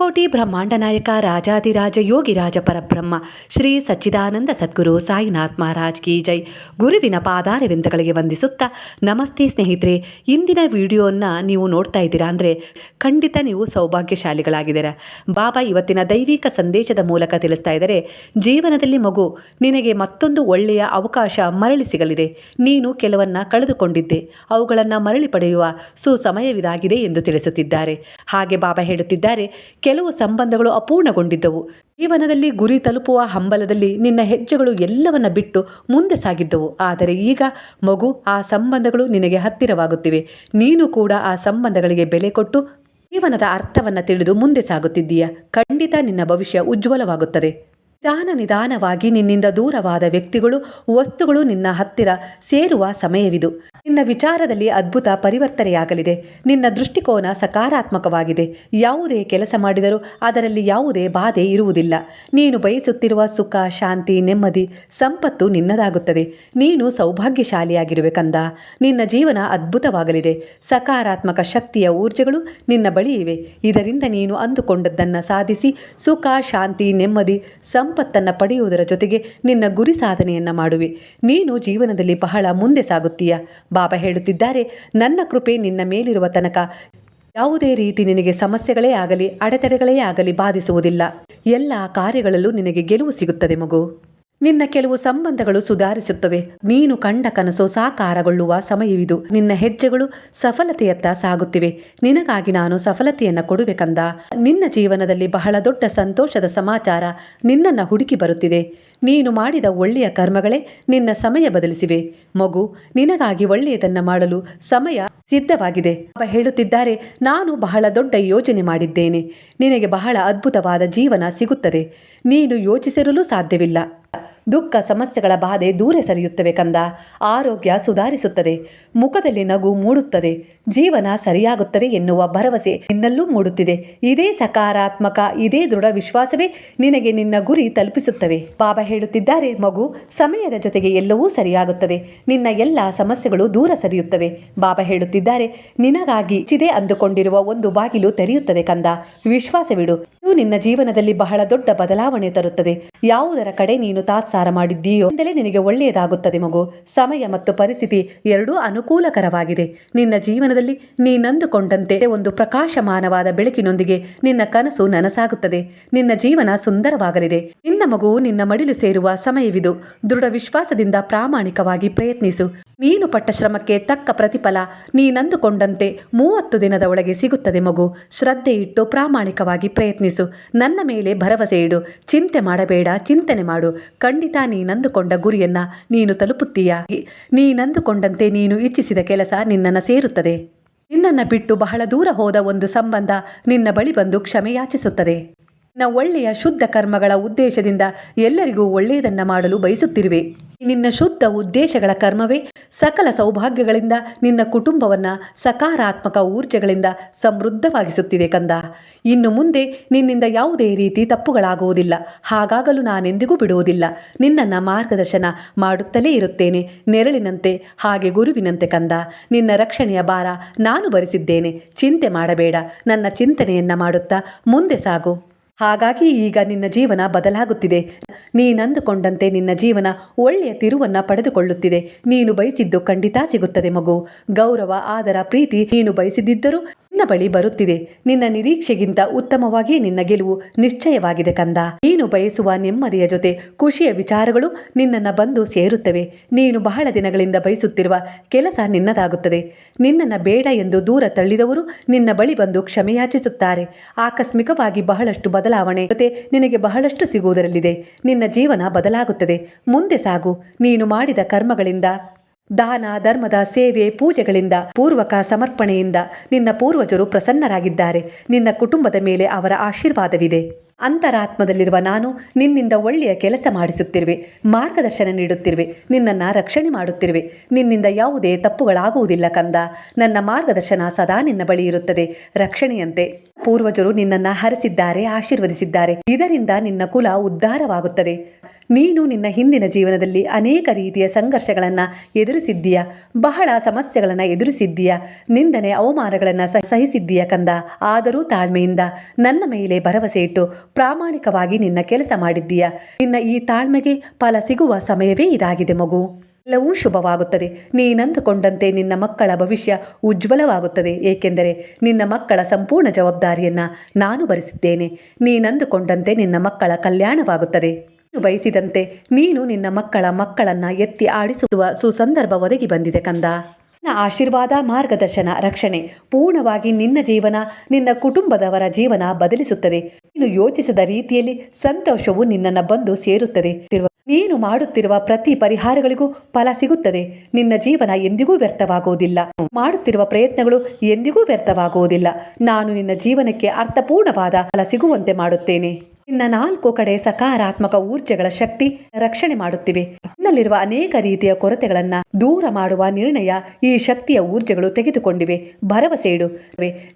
ಕೋಟಿ ಬ್ರಹ್ಮಾಂಡ ನಾಯಕ ರಾಜಾದಿರಾಜ ಯೋಗಿರಾಜ ಪರಬ್ರಹ್ಮ, ಶ್ರೀ ಸಚ್ಚಿದಾನಂದ ಸದ್ಗುರು ಸಾಯಿನಾಥ್ ಮಹಾರಾಜ್ ಕಿ ಜೈ. ಗುರುವಿನ ಪಾದಾರವಿಂದಗಳಿಗೆ ವಂದಿಸುತ್ತಾ ನಮಸ್ತೆ ಸ್ನೇಹಿತರೆ, ಇಂದಿನ ವಿಡಿಯೋನ ನೀವು ನೋಡ್ತಾ ಇದ್ದೀರಾ ಅಂದರೆ ಖಂಡಿತ ನೀವು ಸೌಭಾಗ್ಯಶಾಲಿಗಳಾಗಿದ್ದೀರಾ. ಬಾಬಾ ಇವತ್ತಿನ ದೈವಿಕ ಸಂದೇಶದ ಮೂಲಕ ತಿಳಿಸ್ತಾ ಇದ್ದಾರೆ, ಜೀವನದಲ್ಲಿ ಮಗು, ನಿನಗೆ ಮತ್ತೊಂದು ಒಳ್ಳೆಯ ಅವಕಾಶ ಮರಳಿ ಸಿಗಲಿದೆ. ನೀನು ಕೆಲವನ್ನ ಕಳೆದುಕೊಂಡಿದ್ದೆ, ಅವುಗಳನ್ನು ಮರಳಿ ಪಡೆಯುವ ಸುಸಮಯವಿದಾಗಿದೆ ಎಂದು ತಿಳಿಸುತ್ತಿದ್ದಾರೆ. ಹಾಗೆ ಬಾಬಾ ಹೇಳುತ್ತಿದ್ದಾರೆ ಕೆಲವು ಸಂಬಂಧಗಳು ಅಪೂರ್ಣಗೊಂಡಿದ್ದವು. ಜೀವನದಲ್ಲಿ ಗುರಿ ತಲುಪುವ ಹಂಬಲದಲ್ಲಿ ನಿನ್ನ ಹೆಜ್ಜೆಗಳು ಎಲ್ಲವನ್ನ ಬಿಟ್ಟು ಮುಂದೆ ಸಾಗಿದ್ದವು. ಆದರೆ ಈಗ ಮಗು, ಆ ಸಂಬಂಧಗಳು ನಿನಗೆ ಹತ್ತಿರವಾಗುತ್ತಿವೆ. ನೀನು ಕೂಡ ಆ ಸಂಬಂಧಗಳಿಗೆ ಬೆಲೆ ಕೊಟ್ಟು ಜೀವನದ ಅರ್ಥವನ್ನು ತಿಳಿದು ಮುಂದೆ ಸಾಗುತ್ತಿದ್ದೀಯ? ಖಂಡಿತ ನಿನ್ನ ಭವಿಷ್ಯ ಉಜ್ವಲವಾಗುತ್ತದೆ. ನಿಧಾನ ನಿಧಾನವಾಗಿ ನಿನ್ನಿಂದ ದೂರವಾದ ವ್ಯಕ್ತಿಗಳು, ವಸ್ತುಗಳು ನಿನ್ನ ಹತ್ತಿರ ಸೇರುವ ಸಮಯವಿದು. ನಿನ್ನ ವಿಚಾರದಲ್ಲಿ ಅದ್ಭುತ ಪರಿವರ್ತನೆಯಾಗಲಿದೆ. ನಿನ್ನ ದೃಷ್ಟಿಕೋನ ಸಕಾರಾತ್ಮಕವಾಗಿದೆ. ಯಾವುದೇ ಕೆಲಸ ಮಾಡಿದರೂ ಅದರಲ್ಲಿ ಯಾವುದೇ ಬಾಧೆ ಇರುವುದಿಲ್ಲ. ನೀನು ಬಯಸುತ್ತಿರುವ ಸುಖ, ಶಾಂತಿ, ನೆಮ್ಮದಿ, ಸಂಪತ್ತು ನಿನ್ನದಾಗುತ್ತದೆ. ನೀನು ಸೌಭಾಗ್ಯಶಾಲಿಯಾಗಿರುವೆ ನಿನ್ನ ಜೀವನ ಅದ್ಭುತವಾಗಲಿದೆ. ಸಕಾರಾತ್ಮಕ ಶಕ್ತಿಯ ಊರ್ಜೆಗಳು ನಿನ್ನ ಬಳಿ ಇವೆ ಇದರಿಂದ ನೀನು ಅಂದುಕೊಂಡದ್ದನ್ನು ಸಾಧಿಸಿ ಸುಖ, ಶಾಂತಿ, ನೆಮ್ಮದಿ, ಸಂಪತ್ತನ್ನು ಪಡೆಯುವುದರ ಜೊತೆಗೆ ನಿನ್ನ ಗುರಿ ಸಾಧನೆಯನ್ನು ಮಾಡುವೆ. ನೀನು ಜೀವನದಲ್ಲಿ ಬಹಳ ಮುಂದೆ ಸಾಗುತ್ತೀಯ. ಬಾಬಾ ಹೇಳುತ್ತಿದ್ದಾರೆ, ನನ್ನ ಕೃಪೆ ನಿನ್ನ ಮೇಲಿರುವ ತನಕ. ಯಾವುದೇ ರೀತಿ ನಿನಗೆ ಸಮಸ್ಯೆಗಳೇ ಆಗಲಿ, ಅಡೆತಡೆಗಳೇ ಆಗಲಿ ಬಾಧಿಸುವುದಿಲ್ಲ. ಎಲ್ಲ ಕಾರ್ಯಗಳಲ್ಲೂ ನಿನಗೆ ಗೆಲುವು ಸಿಗುತ್ತದೆ ಮಗು. ನಿನ್ನ ಕೆಲವು ಸಂಬಂಧಗಳು ಸುಧಾರಿಸುತ್ತವೆ. ನೀನು ಕಂಡ ಕನಸು ಸಾಕಾರಗೊಳ್ಳುವ ಸಮಯವಿದು. ನಿನ್ನ ಹೆಜ್ಜೆಗಳು ಸಫಲತೆಯತ್ತ ಸಾಗುತ್ತಿವೆ. ನಿನಗಾಗಿ ನಾನು ಸಫಲತೆಯನ್ನು ಕೊಡುವೆಕಂದ ನಿನ್ನ ಜೀವನದಲ್ಲಿ ಬಹಳ ದೊಡ್ಡ ಸಂತೋಷದ ಸಮಾಚಾರ ನಿನ್ನನ್ನು ಹುಡುಕಿ ಬರುತ್ತಿದೆ. ನೀನು ಮಾಡಿದ ಒಳ್ಳೆಯ ಕರ್ಮಗಳೇ ನಿನ್ನ ಸಮಯ ಬದಲಿಸಿವೆ. ಮಗು, ನಿನಗಾಗಿ ಒಳ್ಳೆಯದನ್ನು ಮಾಡಲು ಸಮಯ ಸಿದ್ಧವಾಗಿದೆ. ಅವ ಹೇಳುತ್ತಿದ್ದಾರೆ, ನಾನು ಬಹಳ ದೊಡ್ಡ ಯೋಜನೆ ಮಾಡಿದ್ದೇನೆ. ನಿನಗೆ ಬಹಳ ಅದ್ಭುತವಾದ ಜೀವನ ಸಿಗುತ್ತದೆ. ನೀನು ಯೋಚಿಸಿರಲು ಸಾಧ್ಯವಿಲ್ಲ. ದುಃಖ ಸಮಸ್ಯೆಗಳ ಬಾಧೆ ದೂರ ಸರಿಯುತ್ತವೆ ಕಂದ. ಆರೋಗ್ಯ ಸುಧಾರಿಸುತ್ತದೆ. ಮುಖದಲ್ಲಿ ನಗು ಮೂಡುತ್ತದೆ. ಜೀವನ ಸರಿಯಾಗುತ್ತದೆ ಎನ್ನುವ ಭರವಸೆ ನಿನ್ನಲ್ಲೂ ಮೂಡುತ್ತಿದೆ. ಇದೇ ಸಕಾರಾತ್ಮಕ, ಇದೇ ದೃಢ ವಿಶ್ವಾಸವೇ ನಿನಗೆ ನಿನ್ನ ಗುರಿ ತಲುಪಿಸುತ್ತವೆ. ಬಾಬಾ ಹೇಳುತ್ತಿದ್ದಾರೆ ಮಗು, ಸಮಯದ ಜೊತೆಗೆ ಎಲ್ಲವೂ ಸರಿಯಾಗುತ್ತದೆ. ನಿನ್ನ ಎಲ್ಲ ಸಮಸ್ಯೆಗಳು ದೂರ ಸರಿಯುತ್ತವೆ. ಬಾಬಾ ಹೇಳುತ್ತಿದ್ದಾರೆ, ನಿನಗಾಗಿ ಚಿದೆ ಅಂದುಕೊಂಡಿರುವ ಒಂದು ಬಾಗಿಲು ತೆರೆಯುತ್ತದೆ ಕಂದ. ವಿಶ್ವಾಸವಿಡು. ಇದು ನಿನ್ನ ಜೀವನದಲ್ಲಿ ಬಹಳ ದೊಡ್ಡ ಬದಲಾವಣೆ ತರುತ್ತದೆ. ಯಾವುದರ ಕಡೆ ನೀನು ತಾತ್ಸಾರ ಮಾಡಿದ್ದೀಯೋ ಎಂದಲೇ ನಿನಗೆ ಒಳ್ಳೆಯದಾಗುತ್ತದೆ ಮಗು. ಸಮಯ ಮತ್ತು ಪರಿಸ್ಥಿತಿ ಎರಡೂ ಅನುಕೂಲಕರವಾಗಿದೆ. ನಿನ್ನ ಜೀವನದಲ್ಲಿ ನೀನಂದುಕೊಂಡಂತೆ ಒಂದು ಪ್ರಕಾಶಮಾನವಾದ ಬೆಳಕಿನೊಂದಿಗೆ ನಿನ್ನ ಕನಸು ನನಸಾಗುತ್ತದೆ. ನಿನ್ನ ಜೀವನ ಸುಂದರವಾಗಲಿದೆ. ನಿನ್ನ ಮಗು ನಿನ್ನ ಮಡಿಲು ಸೇರುವ ಸಮಯವಿದು. ದೃಢ ವಿಶ್ವಾಸದಿಂದ ಪ್ರಾಮಾಣಿಕವಾಗಿ ಪ್ರಯತ್ನಿಸು. ನೀನು ಪಟ್ಟ ಶ್ರಮಕ್ಕೆ ತಕ್ಕ ಪ್ರತಿಫಲ ನೀನಂದುಕೊಂಡಂತೆ ಮೂವತ್ತು ದಿನದ ಒಳಗೆ ಸಿಗುತ್ತದೆ ಮಗು. ಶ್ರದ್ಧೆ ಇಟ್ಟು ಪ್ರಾಮಾಣಿಕವಾಗಿ ಪ್ರಯತ್ನಿಸು. ನನ್ನ ಮೇಲೆ ಭರವಸೆ ಇಡು. ಚಿಂತೆ ಮಾಡಬೇಡ. ಚಿಂತನೆ ಮಾಡು. ಖಂಡಿತ ನೀನಂದುಕೊಂಡ ಗುರಿಯನ್ನ ನೀನು ತಲುಪುತ್ತೀಯ? ನೀನಂದುಕೊಂಡಂತೆ ನೀನು ಇಚ್ಛಿಸಿದ ಕೆಲಸ ನಿನ್ನನ್ನು ಸೇರುತ್ತದೆ. ನಿನ್ನನ್ನು ಬಿಟ್ಟು ಬಹಳ ದೂರ ಹೋದ ಒಂದು ಸಂಬಂಧ ನಿನ್ನ ಬಳಿ ಬಂದು ಕ್ಷಮೆಯಾಚಿಸುತ್ತದೆ. ನ ಒಳ್ಳೆಯ ಶುದ್ಧ ಕರ್ಮಗಳ ಉದ್ದೇಶದಿಂದ ಎಲ್ಲರಿಗೂ ಒಳ್ಳೆಯದನ್ನ ಮಾಡಲು ಬಯಸುತ್ತಿರುವೆ. ನಿನ್ನ ಶುದ್ಧ ಉದ್ದೇಶಗಳ ಕರ್ಮವೇ ಸಕಲ ಸೌಭಾಗ್ಯಗಳಿಂದ ನಿನ್ನ ಕುಟುಂಬವನ್ನು ಸಕಾರಾತ್ಮಕ ಊರ್ಜೆಗಳಿಂದ ಸಮೃದ್ಧವಾಗಿಸುತ್ತಿದೆ ಕಂದ. ಇನ್ನು ಮುಂದೆ ನಿನ್ನಿಂದ ಯಾವುದೇ ರೀತಿ ತಪ್ಪುಗಳಾಗುವುದಿಲ್ಲ. ಹಾಗಾಗಲು ನಾನೆಂದಿಗೂ ಬಿಡುವುದಿಲ್ಲ. ನಿನ್ನನ್ನು ಮಾರ್ಗದರ್ಶನ ಮಾಡುತ್ತಲೇ ಇರುತ್ತೇನೆ. ನೆರಳಿನಂತೆ, ಹಾಗೆ ಗುರುವಿನಂತೆ ಕಂದ. ನಿನ್ನ ರಕ್ಷಣೆಯ ಭಾರ ನಾನು ಭರಿಸಿದ್ದೇನೆ. ಚಿಂತೆ ಮಾಡಬೇಡ. ನನ್ನ ಚಿಂತನೆಯನ್ನು ಮಾಡುತ್ತಾ ಮುಂದೆ ಸಾಗು. ಹಾಗಾಗಿ ಈಗ ನಿನ್ನ ಜೀವನ ಬದಲಾಗುತ್ತಿದೆ. ನೀನಂದುಕೊಂಡಂತೆ ನಿನ್ನ ಜೀವನ ಒಳ್ಳೆಯ ತಿರುವನ್ನ ಪಡೆದುಕೊಳ್ಳುತ್ತಿದೆ. ನೀನು ಬಯಸಿದ್ದು ಖಂಡಿತ ಸಿಗುತ್ತದೆ ಮಗು. ಗೌರವ, ಆದರ, ಪ್ರೀತಿ ನೀನು ಬಯಸಿದ್ದರೂ ನಿನ್ನ ಬಳಿ ಬರುತ್ತಿದೆ. ನಿನ್ನ ನಿರೀಕ್ಷೆಗಿಂತ ಉತ್ತಮವಾಗಿ ನಿನ್ನ ಗೆಲುವು ನಿಶ್ಚಯವಾಗಿದೆ ಕಂದ. ನೀನು ಬಯಸುವ ನೆಮ್ಮದಿಯ ಜೊತೆ ಖುಷಿಯ ವಿಚಾರಗಳು ನಿನ್ನನ್ನು ಬಂದು ಸೇರುತ್ತವೆ. ನೀನು ಬಹಳ ದಿನಗಳಿಂದ ಬಯಸುತ್ತಿರುವ ಕೆಲಸ ನಿನ್ನದಾಗುತ್ತದೆ. ನಿನ್ನನ್ನು ಬೇಡ ಎಂದು ದೂರ ತಳ್ಳಿದವರು ನಿನ್ನ ಬಳಿ ಬಂದು ಕ್ಷಮೆಯಾಚಿಸುತ್ತಾರೆ. ಆಕಸ್ಮಿಕವಾಗಿ ಬಹಳಷ್ಟು ಬದಲಾವಣೆ ಜೊತೆ ನಿನಗೆ ಬಹಳಷ್ಟು ಸಿಗುವುದರಲ್ಲಿದೆ. ನಿನ್ನ ಜೀವನ ಬದಲಾಗುತ್ತದೆ. ಮುಂದೆ ಸಾಗು. ನೀನು ಮಾಡಿದ ಕರ್ಮಗಳಿಂದ ದಾನ, ಧರ್ಮದ ಸೇವೆ, ಪೂಜೆಗಳಿಂದ, ಪೂರ್ವಕ ಸಮರ್ಪಣೆಯಿಂದ ನಿನ್ನ ಪೂರ್ವಜರು ಪ್ರಸನ್ನರಾಗಿದ್ದಾರೆ. ನಿನ್ನ ಕುಟುಂಬದ ಮೇಲೆ ಅವರ ಆಶೀರ್ವಾದವಿದೆ. ಅಂತರಾತ್ಮದಲ್ಲಿರುವ ನಾನು ನಿನ್ನಿಂದ ಒಳ್ಳೆಯ ಕೆಲಸ ಮಾಡಿಸುತ್ತಿರುವೆ, ಮಾರ್ಗದರ್ಶನ ನೀಡುತ್ತಿರುವೆ, ನಿನ್ನನ್ನು ರಕ್ಷಣೆ ಮಾಡುತ್ತಿರುವೆ. ನಿನ್ನಿಂದ ಯಾವುದೇ ತಪ್ಪುಗಳಾಗುವುದಿಲ್ಲ ಕಂದ. ನನ್ನ ಮಾರ್ಗದರ್ಶನ ಸದಾ ನಿನ್ನ ಬಳಿ ಇರುತ್ತದೆ ರಕ್ಷಣೆಯಂತೆ ಪೂರ್ವಜರು ನಿನ್ನನ್ನು ಹರಿಸಿದ್ದಾರೆ, ಆಶೀರ್ವದಿಸಿದ್ದಾರೆ. ಇದರಿಂದ ನಿನ್ನ ಕುಲ ಉದ್ಧಾರವಾಗುತ್ತದೆ. ನೀನು ನಿನ್ನ ಹಿಂದಿನ ಜೀವನದಲ್ಲಿ ಅನೇಕ ರೀತಿಯ ಸಂಘರ್ಷಗಳನ್ನು ಎದುರಿಸಿದ್ದೀಯ, ಬಹಳ ಸಮಸ್ಯೆಗಳನ್ನು ಎದುರಿಸಿದ್ದೀಯ, ನಿಂದನೆ ಅವಮಾನಗಳನ್ನು ಸಹಿಸಿದ್ದೀಯ ಕಂದ. ಆದರೂ ತಾಳ್ಮೆಯಿಂದ ನನ್ನ ಮೇಲೆ ಭರವಸೆ ಇಟ್ಟು ಪ್ರಾಮಾಣಿಕವಾಗಿ ನಿನ್ನ ಕೆಲಸ ಮಾಡಿದ್ದೀಯ. ನಿನ್ನ ಈ ತಾಳ್ಮೆಗೆ ಫಲ ಸಿಗುವ ಸಮಯವೇ ಇದಾಗಿದೆ ಮಗು. ಎಲ್ಲವೂ ಶುಭವಾಗುತ್ತದೆ. ನೀನಂದುಕೊಂಡಂತೆ ನಿನ್ನ ಮಕ್ಕಳ ಭವಿಷ್ಯ ಉಜ್ವಲವಾಗುತ್ತದೆ. ಏಕೆಂದರೆ ನಿನ್ನ ಮಕ್ಕಳ ಸಂಪೂರ್ಣ ಜವಾಬ್ದಾರಿಯನ್ನು ನಾನು ಭರಿಸಿದ್ದೇನೆ. ನೀನಂದುಕೊಂಡಂತೆ ನಿನ್ನ ಮಕ್ಕಳ ಕಲ್ಯಾಣವಾಗುತ್ತದೆ. ಬಯಸಿದಂತೆ ನೀನು ನಿನ್ನ ಮಕ್ಕಳ ಮಕ್ಕಳನ್ನು ಎತ್ತಿ ಆಡಿಸುವ ಸುಸಂದರ್ಭ ಒದಗಿ ಬಂದಿದೆ ಕಂದ. ನನ್ನ ಆಶೀರ್ವಾದ, ಮಾರ್ಗದರ್ಶನ, ರಕ್ಷಣೆ ಪೂರ್ಣವಾಗಿ ನಿನ್ನ ಜೀವನ, ನಿನ್ನ ಕುಟುಂಬದವರ ಜೀವನ ಬದಲಿಸುತ್ತದೆ. ನೀನು ಯೋಚಿಸದ ರೀತಿಯಲ್ಲಿ ಸಂತೋಷವು ನಿನ್ನನ್ನು ಬಂದು ಸೇರುತ್ತದೆ. ನೀನು ಮಾಡುತ್ತಿರುವ ಪ್ರತಿ ಪರಿಹಾರಗಳಿಗೂ ಫಲ ಸಿಗುತ್ತದೆ. ನಿನ್ನ ಜೀವನ ಎಂದಿಗೂ ವ್ಯರ್ಥವಾಗುವುದಿಲ್ಲ. ಮಾಡುತ್ತಿರುವ ಪ್ರಯತ್ನಗಳು ಎಂದಿಗೂ ವ್ಯರ್ಥವಾಗುವುದಿಲ್ಲ. ನಾನು ನಿನ್ನ ಜೀವನಕ್ಕೆ ಅರ್ಥಪೂರ್ಣವಾದ ಫಲ ಸಿಗುವಂತೆ ಮಾಡುತ್ತೇನೆ. ನಿನ್ನ ನಾಲ್ಕು ಕಡೆ ಸಕಾರಾತ್ಮಕ ಊರ್ಜೆಗಳ ಶಕ್ತಿ ರಕ್ಷಣೆ ಮಾಡುತ್ತಿವೆ. ನಿನ್ನಲ್ಲಿರುವ ಅನೇಕ ರೀತಿಯ ಕೊರತೆಗಳನ್ನ ದೂರ ಮಾಡುವ ನಿರ್ಣಯ ಈ ಶಕ್ತಿಯ ಊರ್ಜೆಗಳು ತೆಗೆದುಕೊಂಡಿವೆ. ಭರವಸೆ ಇಡು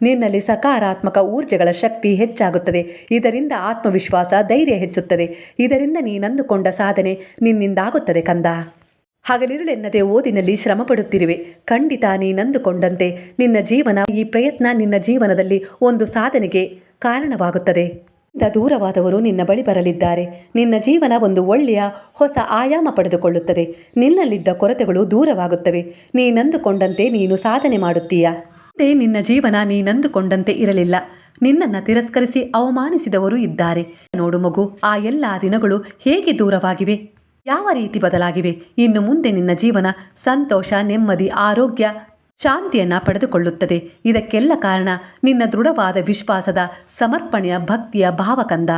ನಿನ್ನಲ್ಲಿ ಸಕಾರಾತ್ಮಕ ಊರ್ಜೆಗಳ ಶಕ್ತಿ ಹೆಚ್ಚಾಗುತ್ತದೆ. ಇದರಿಂದ ಆತ್ಮವಿಶ್ವಾಸ ಧೈರ್ಯ ಹೆಚ್ಚುತ್ತದೆ. ಇದರಿಂದ ನೀನಂದುಕೊಂಡ ಸಾಧನೆ ನಿನ್ನಿಂದಾಗುತ್ತದೆ ಕಂದ. ಹಗಲಿರುಳೆನ್ನದೆ ಓದಿನಲ್ಲಿ ಶ್ರಮ ಪಡುತ್ತಿರುವೆ ಖಂಡಿತ ನೀನಂದುಕೊಂಡಂತೆ ನಿನ್ನ ಜೀವನ ಈ ಪ್ರಯತ್ನ ನಿನ್ನ ಜೀವನದಲ್ಲಿ ಒಂದು ಸಾಧನೆಗೆ ಕಾರಣವಾಗುತ್ತದೆ. ದೂರವಾದವರು ನಿನ್ನ ಬಳಿ ಬರಲಿದ್ದಾರೆ. ನಿನ್ನ ಜೀವನ ಒಂದು ಒಳ್ಳೆಯ, ಹೊಸ ಆಯಾಮ ಪಡೆದುಕೊಳ್ಳುತ್ತದೆ. ನಿನ್ನಲ್ಲಿದ್ದ ಕೊರತೆಗಳು ದೂರವಾಗುತ್ತವೆ. ನೀನಂದುಕೊಂಡಂತೆ ನೀನು ಸಾಧನೆ ಮಾಡುತ್ತೀಯ? ಮುಂದೆ ನಿನ್ನ ಜೀವನ ನೀನಂದುಕೊಂಡಂತೆ ಇರಲಿಲ್ಲ. ನಿನ್ನನ್ನು ತಿರಸ್ಕರಿಸಿ ಅವಮಾನಿಸಿದವರು ಇದ್ದಾರೆ. ನೋಡು ಮಗು, ಆ ಎಲ್ಲ ದಿನಗಳು ಹೇಗೆ ದೂರವಾಗಿವೆ? ಯಾವ ರೀತಿ ಬದಲಾಗಿವೆ? ಇನ್ನು ಮುಂದೆ ನಿನ್ನ ಜೀವನ ಸಂತೋಷ, ನೆಮ್ಮದಿ, ಆರೋಗ್ಯ ಶಾಂತಿಯನ್ನ ಪಡೆದುಕೊಳ್ಳುತ್ತದೆ. ಇದಕ್ಕೆಲ್ಲ ಕಾರಣ ನಿನ್ನ ದೃಢವಾದ ವಿಶ್ವಾಸದ ಸಮರ್ಪಣೆಯ ಭಕ್ತಿಯ ಭಾವಕಂದ.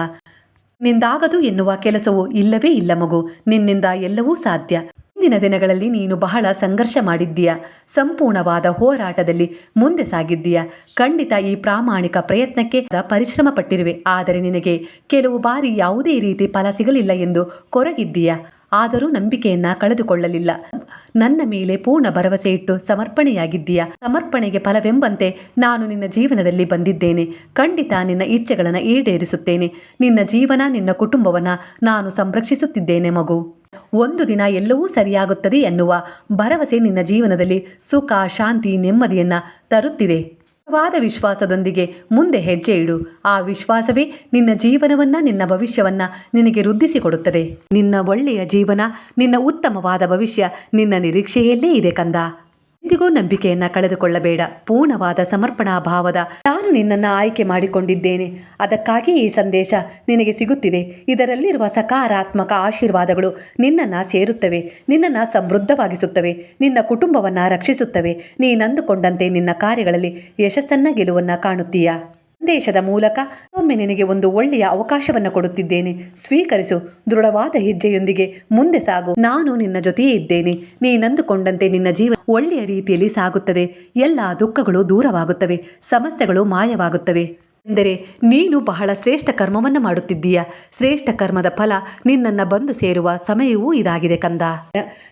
ನಿಂದಾಗದು ಎನ್ನುವ ಕೆಲಸವು ಇಲ್ಲವೇ ಇಲ್ಲ ಮಗು. ನಿನ್ನಿಂದ ಎಲ್ಲವೂ ಸಾಧ್ಯ. ಇಂದಿನ ದಿನಗಳಲ್ಲಿ ನೀನು ಬಹಳ ಸಂಘರ್ಷ ಮಾಡಿದ್ದೀಯ. ಸಂಪೂರ್ಣವಾದ ಹೋರಾಟದಲ್ಲಿ ಮುಂದೆ ಸಾಗಿದ್ದೀಯ. ಖಂಡಿತ ಈ ಪ್ರಾಮಾಣಿಕ ಪ್ರಯತ್ನಕ್ಕೆ ಪರಿಶ್ರಮ ಪಟ್ಟಿರುವೆ ಆದರೆ ನಿನಗೆ ಕೆಲವು ಬಾರಿ ಯಾವುದೇ ರೀತಿ ಫಲ ಸಿಗಲಿಲ್ಲ ಎಂದು ಕೊರಗಿದ್ದೀಯ. ಆದರೂ ನಂಬಿಕೆಯನ್ನ ಕಳೆದುಕೊಳ್ಳಲಿಲ್ಲ. ನನ್ನ ಮೇಲೆ ಪೂರ್ಣ ಭರವಸೆ ಇಟ್ಟು ಸಮರ್ಪಣೆಯಾಗಿದ್ದೀಯ? ಸಮರ್ಪಣೆಗೆ ಫಲವೆಂಬಂತೆ ನಾನು ನಿನ್ನ ಜೀವನದಲ್ಲಿ ಬಂದಿದ್ದೇನೆ. ಖಂಡಿತ ನಿನ್ನ ಇಚ್ಛೆಗಳನ್ನು ಈಡೇರಿಸುತ್ತೇನೆ. ನಿನ್ನ ಜೀವನ, ನಿನ್ನ ಕುಟುಂಬವನ್ನು ನಾನು ಸಂರಕ್ಷಿಸುತ್ತಿದ್ದೇನೆ ಮಗು. ಒಂದು ದಿನ ಎಲ್ಲವೂ ಸರಿಯಾಗುತ್ತದೆ ಎನ್ನುವ ಭರವಸೆ ನಿನ್ನ ಜೀವನದಲ್ಲಿ ಸುಖ, ಶಾಂತಿ, ನೆಮ್ಮದಿಯನ್ನು ತರುತ್ತಿದೆ. ವಾದ ವಿಶ್ವಾಸದೊಂದಿಗೆ ಮುಂದೆ ಹೆಜ್ಜೆ ಇಡು. ಆ ವಿಶ್ವಾಸವೇ ನಿನ್ನ ಜೀವನವನ್ನ, ನಿನ್ನ ಭವಿಷ್ಯವನ್ನ ನಿನಗೆ ವೃದ್ಧಿಸಿಕೊಡುತ್ತದೆ. ನಿನ್ನ ಒಳ್ಳೆಯ ಜೀವನ, ನಿನ್ನ ಉತ್ತಮವಾದ ಭವಿಷ್ಯ ನಿನ್ನ ನಿರೀಕ್ಷೆಯಲ್ಲೇ ಇದೆ ಕಂದ. ಎಂದಿಗೂ ನಂಬಿಕೆಯನ್ನ ಕಳೆದುಕೊಳ್ಳಬೇಡ. ಪೂರ್ಣವಾದ ಸಮರ್ಪಣಾ ಭಾವದ ನಾನು ನಿನ್ನನ್ನು ಆಯ್ಕೆ ಮಾಡಿಕೊಂಡಿದ್ದೇನೆ. ಅದಕ್ಕಾಗಿ ಈ ಸಂದೇಶ ನಿನಗೆ ಸಿಗುತ್ತಿದೆ. ಇದರಲ್ಲಿರುವ ಸಕಾರಾತ್ಮಕ ಆಶೀರ್ವಾದಗಳು ನಿನ್ನನ್ನ ಸೇರುತ್ತವೆ. ನಿನ್ನನ್ನ ಸಮೃದ್ಧವಾಗಿಸುತ್ತವೆ. ನಿನ್ನ ಕುಟುಂಬವನ್ನು ರಕ್ಷಿಸುತ್ತವೆ. ನೀನಂದುಕೊಂಡಂತೆ ನಿನ್ನ ಕಾರ್ಯಗಳಲ್ಲಿ ಯಶಸ್ಸನ್ನ ಗೆಲುವನ್ನ ಕಾಣುತ್ತೀಯಾ? ಸಂದೇಶದ ಮೂಲಕ ಒಮ್ಮೆ ನಿನಗೆ ಒಂದು ಒಳ್ಳೆಯ ಅವಕಾಶವನ್ನು ಕೊಡುತ್ತಿದ್ದೇನೆ. ಸ್ವೀಕರಿಸು. ದೃಢವಾದ ಹೆಜ್ಜೆಯೊಂದಿಗೆ ಮುಂದೆ ಸಾಗು. ನಾನು ನಿನ್ನ ಜೊತೆಯೇ ಇದ್ದೇನೆ. ನೀನಂದುಕೊಂಡಂತೆ ನಿನ್ನ ಜೀವನ ಒಳ್ಳೆಯ ರೀತಿಯಲ್ಲಿ ಸಾಗುತ್ತದೆ. ಎಲ್ಲ ದುಃಖಗಳು ದೂರವಾಗುತ್ತವೆ. ಸಮಸ್ಯೆಗಳು ಮಾಯವಾಗುತ್ತವೆ. ಎಂದರೆ, ನೀನು ಬಹಳ ಶ್ರೇಷ್ಠ ಕರ್ಮವನ್ನು ಮಾಡುತ್ತಿದ್ದೀಯ. ಶ್ರೇಷ್ಠ ಕರ್ಮದ ಫಲ ನಿನ್ನನ್ನು ಬಂದು ಸೇರುವ ಸಮಯವೂ ಇದಾಗಿದೆ ಕಂದ.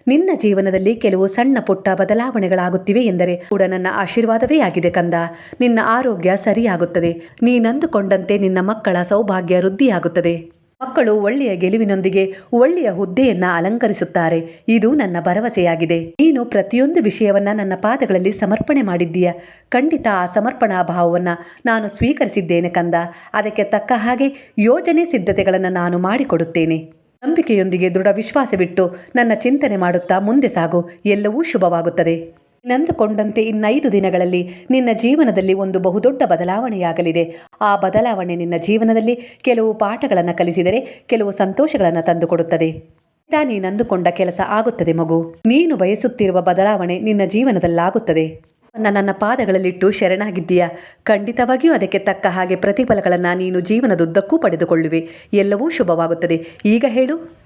ನಿನ್ನ ಜೀವನದಲ್ಲಿ ಕೆಲವು ಸಣ್ಣ ಪುಟ್ಟ ಬದಲಾವಣೆಗಳಾಗುತ್ತಿವೆ ಎಂದರೆ, ಕೂಡ ನನ್ನ ಆಶೀರ್ವಾದವೇ ಆಗಿದೆ ಕಂದ. ನಿನ್ನ ಆರೋಗ್ಯ ಸರಿಯಾಗುತ್ತದೆ. ನೀನಂದುಕೊಂಡಂತೆ ನಿನ್ನ ಮಕ್ಕಳ ಸೌಭಾಗ್ಯ ವೃದ್ಧಿಯಾಗುತ್ತದೆ. ಮಕ್ಕಳು ಒಳ್ಳೆಯ ಗೆಲುವಿನೊಂದಿಗೆ ಒಳ್ಳೆಯ ಹುದ್ದೆಯನ್ನ ಅಲಂಕರಿಸುತ್ತಾರೆ. ಇದು ನನ್ನ ಭರವಸೆಯಾಗಿದೆ. ನೀನು ಪ್ರತಿಯೊಂದು ವಿಷಯವನ್ನ ನನ್ನ ಪಾದಗಳಲ್ಲಿ ಸಮರ್ಪಣೆ ಮಾಡಿದ್ದೀಯ. ಖಂಡಿತ ಆ ಸಮರ್ಪಣಾ ಭಾವವನ್ನು ನಾನು ಸ್ವೀಕರಿಸಿದ್ದೇನೆ ಕಂದ. ಅದಕ್ಕೆ ತಕ್ಕ ಹಾಗೆ ಯೋಜನೆ ಸಿದ್ಧತೆಗಳನ್ನು ನಾನು ಮಾಡಿಕೊಡುತ್ತೇನೆ. ನಂಬಿಕೆಯೊಂದಿಗೆ ದೃಢ ವಿಶ್ವಾಸವಿಟ್ಟು ನನ್ನ ಚಿಂತನೆ ಮಾಡುತ್ತಾ ಮುಂದೆ ಸಾಗು. ಎಲ್ಲವೂ ಶುಭವಾಗುತ್ತದೆ. ನಂದುಕೊಂಡಂತೆ ಇನ್ನೈದು ದಿನಗಳಲ್ಲಿ ನಿನ್ನ ಜೀವನದಲ್ಲಿ ಒಂದು ಬಹುದೊಡ್ಡ ಬದಲಾವಣೆಯಾಗಲಿದೆ. ಆ ಬದಲಾವಣೆ ನಿನ್ನ ಜೀವನದಲ್ಲಿ ಕೆಲವು ಪಾಠಗಳನ್ನು ಕಲಿಸಿದರೆ ಕೆಲವು ಸಂತೋಷಗಳನ್ನು ತಂದುಕೊಡುತ್ತದೆ. ನೀನು ನೀನಂದುಕೊಂಡ ಕೆಲಸ ಆಗುತ್ತದೆ ಮಗು. ನೀನು ಬಯಸುತ್ತಿರುವ ಬದಲಾವಣೆ ನಿನ್ನ ಜೀವನದಲ್ಲಾಗುತ್ತದೆ. ನನ್ನ ಪಾದಗಳಲ್ಲಿಟ್ಟು ಶರಣಾಗಿದ್ದೀಯ. ಖಂಡಿತವಾಗಿಯೂ ಅದಕ್ಕೆ ತಕ್ಕ ಹಾಗೆ ಪ್ರತಿಫಲಗಳನ್ನು ನೀನು ಜೀವನದುದ್ದಕ್ಕೂ ಪಡೆದುಕೊಳ್ಳುವೆ. ಎಲ್ಲವೂ ಶುಭವಾಗುತ್ತದೆ. ಈಗ ಹೇಳು.